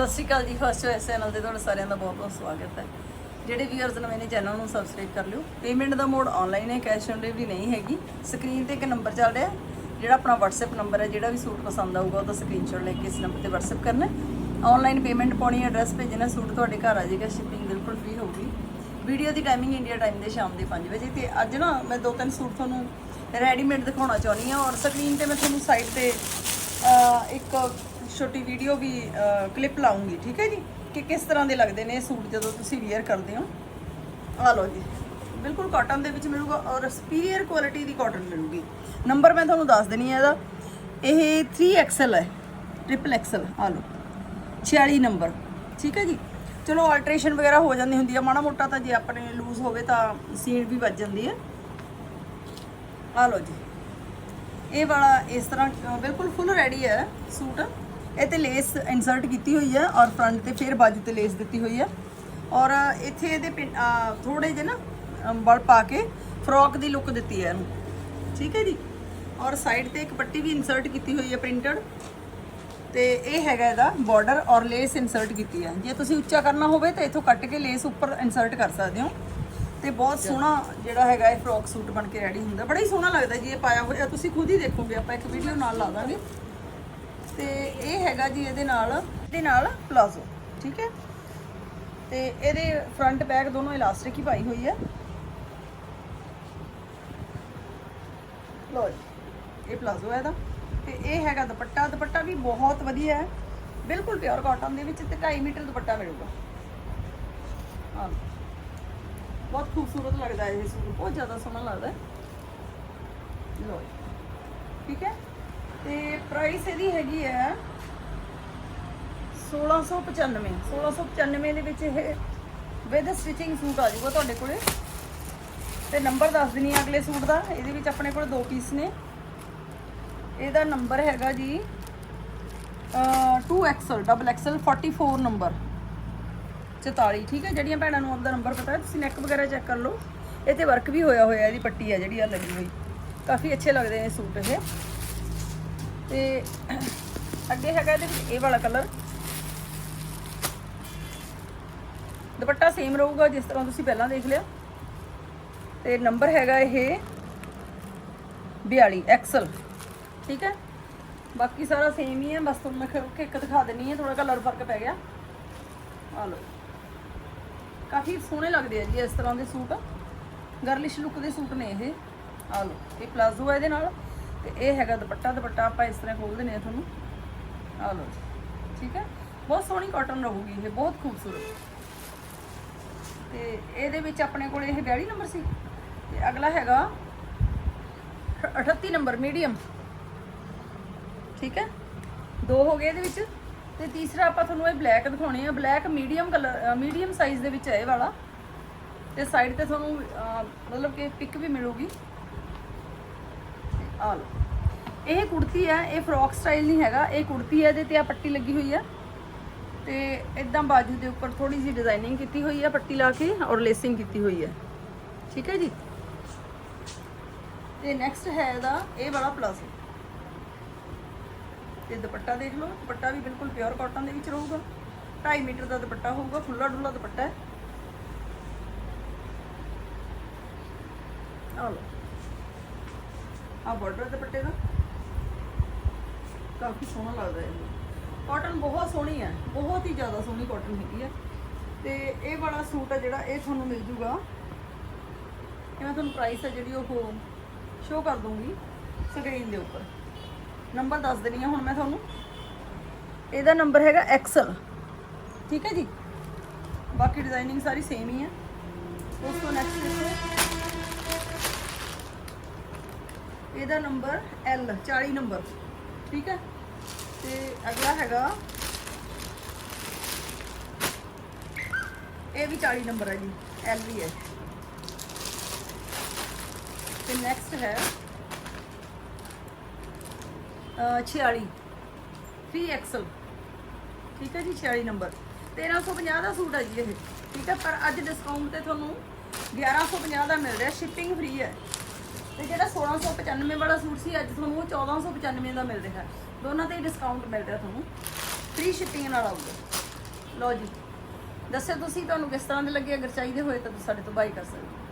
ਸਤਿ ਸ਼੍ਰੀ ਅਕਾਲ ਜੀ, first choice channel ਤੇ ਤੁਹਾਡਾ ਸਾਰਿਆਂ ਦਾ ਬਹੁਤ ਬਹੁਤ ਸਵਾਗਤ ਹੈ। ਜਿਹੜੇ ਵੀਅਰਸ ਨਵੇਂ ਨੇ ਚੈਨਲ ਨੂੰ ਸਬਸਕ੍ਰਾਈਬ ਕਰ ਲਿਓ। ਪੇਮੈਂਟ ਦਾ ਮੋਡ ਆਨਲਾਈਨ ਹੈ ਕੈਸ਼ ਔਨ ਡਿਲੀਵਰੀ ਨਹੀਂ ਹੈਗੀ। ਸਕਰੀਨ ਤੇ ਇੱਕ ਨੰਬਰ ਚੱਲ ਰਿਹਾ ਜਿਹੜਾ ਆਪਣਾ WhatsApp ਨੰਬਰ ਹੈ, ਜਿਹੜਾ ਵੀ ਸੂਟ ਪਸੰਦ ਆਊਗਾ, ਉਹਦਾ ਸਕਰੀਨਸ਼ਾਟ ਲੈ ਕੇ ਇਸ ਨੰਬਰ ਤੇ WhatsApp ਕਰਨਾ ਆਨਲਾਈਨ ਪੇਮੈਂਟ ਪਾਉਣੀ ਐਡਰੈਸ ਭੇਜਣਾ ਸੂਟ ਤੁਹਾਡੇ ਘਰ ਆ ਜਾਏਗਾ ਸ਼ਿਪਿੰਗ ਬਿਲਕੁਲ ਫ੍ਰੀ ਹੋਊਗੀ। ਵੀਡੀਓ ਦੀ ਟਾਈਮਿੰਗ ਇੰਡੀਆ ਟਾਈਮ ਦੇ ਸ਼ਾਮ ਦੇ 5 ਵਜੇ ਤੇ ਅੱਜ ਨਾ ਮੈਂ ਦੋ ਤਿੰਨ ਸੂਟ ਤੁਹਾਨੂੰ ਰੈਡੀਮੇਡ ਦਿਖਾਉਣਾ ਚਾਹੁੰਦੀ ਹਾਂ ਔਰ ਸਕਰੀਨ ਤੇ ਮੈਂ ਤੁਹਾਨੂੰ ਸਾਈਡ ਤੇ ਇੱਕ ਛੋਟੀ ਵੀਡੀਓ ਵੀ ਕਲਿੱਪ ਲਾਉਂਗੀ, ਠੀਕ ਹੈ ਜੀ? ਕਿ ਕਿਸ ਤਰ੍ਹਾਂ ਦੇ ਲੱਗਦੇ ਨੇ ਇਹ ਸੂਟ ਜਦੋਂ ਤੁਸੀਂ ਵੇਅਰ ਕਰਦੇ ਹੋ? ਆ ਲਓ ਜੀ। ਬਿਲਕੁਲ ਕਾਟਨ ਦੇ ਵਿੱਚ ਮਿਲੂਗਾ ਔਰ ਸੁਪੀਰੀਅਰ ਕੁਆਲਿਟੀ ਦੀ ਕਾਟਨ ਮਿਲੂਗੀ। ਨੰਬਰ ਮੈਂ ਤੁਹਾਨੂੰ ਦੱਸ ਦੇਣੀ ਹੈ ਇਹਦਾ। ਇਹ 3XL ਹੈ। ਟ੍ਰਿਪਲ ਐਕਸਲ ਆ ਲਓ। 46 ਨੰਬਰ ਠੀਕ ਹੈ ਜੀ? ਚਲੋ ਆਲਟਰੇਸ਼ਨ ਵਗੈਰਾ ਹੋ ਜਾਂਦੀ ਹੁੰਦੀ ਆ। ਮਾੜਾ ਮੋਟਾ ਤਾਂ ਜੇ ਆਪਣੇ ਲੂਜ਼ ਹੋਵੇ ਤਾਂ ਸੀਣ ਵੀ ਵੱਜ ਜਾਂਦੀ ਹੈ। ਆ ਲਓ ਜੀ। ਇਹ ਵਾਲਾ ਇਸ ਤਰ੍ਹਾਂ, ਬਿਲਕੁਲ ਫੁੱਲ ਰੈਡੀ ਹੈ ਸੂਟ। ਇਹ ਤੇ ਲੇਸ ਇਨਸਰਟ ਕੀਤੀ ਹੋਈ ਹੈ ਔਰ ਫਰੰਟ ਤੇ ਫਿਰ ਬਾਜੂ ਤੇ ਲੇਸ ਦਿੱਤੀ ਹੋਈ ਹੈ। ਔਰ ਇੱਥੇ ਇਹਦੇ ਥੋੜੇ ਜਿਹੇ ਨਾ ਬਲ ਪਾ ਕੇ ਫਰੋਕ ਦੀ ਲੁੱਕ ਦਿੱਤੀ ਹੈ ਇਹਨੂੰ। ਠੀਕ ਹੈ ਜੀ? ਔਰ ਸਾਈਡ ਤੇ ਇੱਕ ਪੱਟੀ ਵੀ ਇਨਸਰਟ ਕੀਤੀ ਹੋਈ ਹੈ ਪ੍ਰਿੰਟਡ ਤੇ ਇਹ ਹੈਗਾ ਇਹਦਾ ਬਾਰਡਰ ਔਰ ਲੇਸ ਇਨਸਰਟ ਕੀਤੀ ਹੈ। ਜੇ ਤੁਸੀਂ ਉੱਚਾ ਕਰਨਾ ਹੋਵੇ ਤਾਂ ਇਥੋਂ ਕੱਟ ਕੇ ਲੇਸ ਉੱਪਰ ਇਨਸਰਟ ਕਰ ਸਕਦੇ ਹੋ। ਤੇ ਬਹੁਤ ਸੋਹਣਾ ਜਿਹੜਾ ਹੈਗਾ ਇਹ ਫਰੋਕ ਸੂਟ ਬਣ ਕੇ ਰੈਡੀ ਹੁੰਦਾ। ਬੜਾ ਹੀ ਸੋਹਣਾ ਲੱਗਦਾ ਜੀ ਇਹ ਪਾਇਆ ਹੋਇਆ। ਤੁਸੀਂ ਖੁਦ ਹੀ ਦੇਖੋਗੇ ਆਪਾਂ ਇੱਕ ਵੀਡੀਓ ਨਾਲ ਲਾ ਦਾਂਗੇ। ਤੇ ਇਹ ਹੈਗਾ ਜੀ ਇਹਦੇ ਨਾਲ ਇਹਦੇ ਨਾਲ ਪਲਾਜ਼ੋ, ਠੀਕ ਹੈ? ਤੇ ਇਹਦੇ ਫਰੰਟ ਬੈਕ ਦੋਨੋਂ ਇਲਾਸਟਿਕ ਹੀ ਪਾਈ ਹੋਈ ਹੈ। ਲੋ ਜੀ, ਇਹ ਪਲਾਜ਼ੋ ਹੈ ਇਹਦਾ। ਤੇ ਇਹ ਹੈਗਾ ਦੁਪੱਟਾ ਦੁਪੱਟਾ ਵੀ ਬਹੁਤ ਵਧੀਆ ਹੈ। ਬਿਲਕੁਲ ਪਿਓਰ ਕਾਟਨ ਦੇ ਵਿੱਚ ਤੇ 2.5 ਮੀਟਰ ਦੁਪੱਟਾ ਮਿਲੂਗਾ। ਹਾਂ। ਬਹੁਤ ਖੂਬਸੂਰਤ ਲੱਗਦਾ ਹੈ ਇਹ ਸੂਟ, ਬਹੁਤ ਜ਼ਿਆਦਾ ਸੋਹਣਾ ਲੱਗਦਾ ਹੈ। ਲੋ ਠੀਕ ਹੈ? ਤੇ ਪ੍ਰਾਈਸ ਇਹਦੀ ਹੈਗੀ ਹੈ 1695 1695 ਦੇ ਵਿੱਚ ਇਹ ਵਿਦ ਸਟਿਚਿੰਗ ਸੂਟ ਆ ਜਾਊਗਾ ਤੁਹਾਡੇ ਕੋਲੇ। ਤੇ ਨੰਬਰ ਦੱਸ ਦਿੰਨੀ ਆ ਅਗਲੇ ਸੂਟ ਦਾ, ਇਹਦੇ ਵਿੱਚ ਆਪਣੇ ਕੋਲ ਦੋ ਪੀਸ ਨੇ। ਇਹਦਾ ਨੰਬਰ ਹੈਗਾ ਜੀ ਅ 2XL ਡਬਲ XL 44 ਨੰਬਰ 44 ਠੀਕ ਹੈ? ਜਿਹੜੀਆਂ ਭੈਣਾਂ ਨੂੰ ਆਪਦਾ ਨੰਬਰ ਪਤਾ, ਤੁਸੀਂ ਨੈਕ ਵਗੈਰਾ ਚੈੱਕ ਕਰ ਲਓ। ਇਹ ਤੇ ਵਰਕ ਵੀ ਹੋਇਆ ਹੋਇਆ, ਇਹਦੀ ਪੱਟੀ ਹੈ ਜਿਹੜੀ ਆ ਲੱਗੀ ਹੋਈ। ਕਾਫੀ ਅੱਛੇ ਲੱਗਦੇ ਨੇ ਸੂਟ ਇਹ। ਤੇ ਅੱਗੇ ਹੈਗਾ ਇਹਦੇ ਵਿੱਚ ਇਹ ਵਾਲਾ ਕਲਰ ਦੁਪੱਟਾ ਸੇਮ ਰਹੂਗਾ ਜਿਸ ਤਰ੍ਹਾਂ ਤੁਸੀਂ ਪਹਿਲਾਂ ਦੇਖ ਲਿਆ। ਤੇ ਨੰਬਰ ਹੈਗਾ ਇਹ 42 ਐਕਸਲ ਠੀਕ ਹੈ? ਬਾਕੀ ਸਾਰਾ ਸੇਮ ਹੀ ਹੈ। ਬਸ ਤੁਹਾਨੂੰ ਮੈਂ ਖਿੱਕ ਇੱਕ ਦਿਖਾ ਦਿੰਨੀ ਹੈ। ਥੋੜਾ ਕਲਰ ਫ਼ਰਕ ਪੈ ਗਿਆ। ਆ ਲਓ। ਕਾਫੀ ਸੋਹਣੇ ਲੱਗਦੇ ਆ ਜੀ ਇਸ ਤਰ੍ਹਾਂ ਦੇ ਸੂਟ। ਗਰਲਿਸ਼ ਲੁੱਕ ਦੇ ਸੂਟ ਨੇ ਇਹ। ਆ ਲਓ। ਇਹ ਪਲਾਜ਼ੋ ਹੈ ਇਹਦੇ ਨਾਲ। ਤੇ ਇਹ ਹੈਗਾ ਦੁਪੱਟਾ ਦੁਪੱਟਾ ਆਪਾਂ ਇਸ ਤਰ੍ਹਾਂ ਖੋਲ ਦਿੰਨੇ ਆ ਤੁਹਾਨੂੰ। ਆ ਲਓ ਜੀ, ਠੀਕ ਹੈ? ਬਹੁਤ ਸੋਹਣੀ ਕਾਟਨ ਰਹੂਗੀ ਇਹ, ਬਹੁਤ ਖੂਬਸੂਰਤ। ਤੇ ਇਹਦੇ ਵਿੱਚ ਆਪਣੇ ਕੋਲ ਇਹ 42 ਨੰਬਰ ਸੀ। ਤੇ ਅਗਲਾ ਹੈਗਾ 38 ਨੰਬਰ ਮੀਡੀਅਮ ਠੀਕ ਹੈ? ਦੋ ਹੋ ਗਏ ਇਹਦੇ ਵਿੱਚ। ਤੇ ਤੀਸਰਾ ਆਪਾਂ ਤੁਹਾਨੂੰ ਇਹ ਬਲੈਕ ਦਿਖਾਉਣੇ ਆ। Black medium colour medium size ਦੇ ਵਿੱਚ ਹੈ ਇਹ ਵਾਲਾ। ਤੇ ਸਾਈਡ ਤੇ ਤੁਹਾਨੂੰ ਮਤਲਬ ਕਿ ਪਿਕ ਵੀ ਮਿਲੂਗੀ। ਆ ਲਓ। ਇਹ ਕੁੜਤੀ ਹੈ, ਇਹ ਫਰੋਕ ਸਟਾਈਲ ਨਹੀਂ ਹੈਗਾ, ਇਹ ਕੁੜਤੀ ਹੈ, ਇਹਦੇ ਤੇ ਆ ਪੱਟੀ ਲੱਗੀ ਹੋਈ ਹੈ। ਤੇ ਇਦਾਂ ਬਾਜੂ ਦੇ ਉੱਪਰ ਥੋੜੀ ਜਿਹੀ ਡਿਜ਼ਾਈਨਿੰਗ ਕੀਤੀ ਹੋਈ ਹੈ, ਪੱਟੀ ਲਾ ਕੇ ਔਰ ਲੇਸਿੰਗ ਕੀਤੀ ਹੋਈ ਹੈ। ਠੀਕ ਹੈ ਜੀ? ਤੇ ਨੈਕਸਟ ਹੈ ਇਹਦਾ, ਇਹ ਵਾਲਾ ਪਲਾਜ਼ੋ ਤੇ ਦੁਪੱਟਾ ਦੇਖ ਲਓ, ਦੁਪੱਟਾ ਵੀ ਬਿਲਕੁਲ ਪਿਓਰ ਕਾਟਨ ਦੇ ਵਿੱਚ ਰਹੂਗਾ। 2.5 ਮੀਟਰ ਦਾ ਦੁਪੱਟਾ ਹੋਊਗਾ ਖੁੱਲਾ ਡੁੱਲਾ ਦੁਪੱਟਾ ਹੈ। ਆ ਲਓ। ਆ ਬਾਰਡਰ ਦੁਪੱਟੇ ਦਾ। ਕਾਫੀ ਸੋਹਣਾ ਲੱਗਦਾ ਹੈ ਇਹ ਕਾਟਨ ਬਹੁਤ ਸੋਹਣੀ ਹੈ, ਬਹੁਤ ਹੀ ਜ਼ਿਆਦਾ ਸੋਹਣੀ ਕਾਟਨ ਹੈਗੀ ਹੈ। ਤੇ ਇਹ ਵਾਲਾ ਸੂਟ ਹੈ ਜਿਹੜਾ, ਇਹ ਤੁਹਾਨੂੰ ਮਿਲ ਜੂਗਾ। ਇਹ ਮੈਂ ਤੁਹਾਨੂੰ ਪ੍ਰਾਈਸ ਹੈ ਜਿਹੜੀ ਉਹ ਸ਼ੋ ਕਰ ਦੂੰਗੀ ਸਕਰੀਨ ਦੇ ਉੱਪਰ। ਨੰਬਰ ਦੱਸ ਦੇਣੀ ਆ ਹੁਣ ਮੈਂ ਤੁਹਾਨੂੰ। ਇਹਦਾ ਨੰਬਰ ਹੈਗਾ ਐਕਸਲ ਠੀਕ ਹੈ ਜੀ? ਬਾਕੀ ਡਿਜ਼ਾਈਨਿੰਗ ਸਾਰੀ ਸੇਮ ਹੀ ਹੈ। ਉਸ ਤੋਂ ਨੈਕਸਟ ਦੇਖੋ। ਇਹਦਾ ਨੰਬਰ L 40 ਨੰਬਰ ਠੀਕ ਹੈ? ਤੇ ਅਗਲਾ ਹੈਗਾ, ਇਹ ਵੀ 40 ਨੰਬਰ ਹੈ ਜੀ, L ਵੀ ਹੈ। ਤੇ ਨੈਕਸਟ ਹੈ, ਅ 46 3XL ਠੀਕ ਹੈ ਜੀ 46 ਨੰਬਰ 1350 ਦਾ ਸੂਟ ਹੈ ਜੀ ਇਹ। ਠੀਕ ਹੈ, ਪਰ ਅੱਜ ਡਿਸਕਾਊਂਟ ਤੇ ਤੁਹਾਨੂੰ 1150 ਦਾ ਮਿਲ ਰਿਹਾ ਸ਼ਿਪਿੰਗ ਫ੍ਰੀ ਹੈ। ਤੇ ਜਿਹੜਾ 1695 ਵਾਲਾ ਸੂਟ ਸੀ, ਅੱਜ ਤੁਹਾਨੂੰ ਉਹ 1495 ਦਾ ਮਿਲ ਰਿਹਾ। ਦੋਨਾਂ ਤੇ ਡਿਸਕਾਊਂਟ ਮਿਲ ਰਿਹਾ ਤੁਹਾਨੂੰ। ਫ੍ਰੀ ਸ਼ਿਪਿੰਗ ਨਾਲ ਆਊਗਾ। ਲਓ ਜੀ। ਦੱਸਿਓ ਤੁਸੀਂ ਤੁਹਾਨੂੰ ਕਿਸ ਤਰ੍ਹਾਂ ਦੇ ਲੱਗੇ, ਅਗਰ ਚਾਹੀਦੇ ਹੋਏ ਤਾਂ ਤੁਸੀਂ ਸਾਡੇ ਤੋਂ ਬਾਈ ਕਰ ਸਕਦੇ ਹੋ।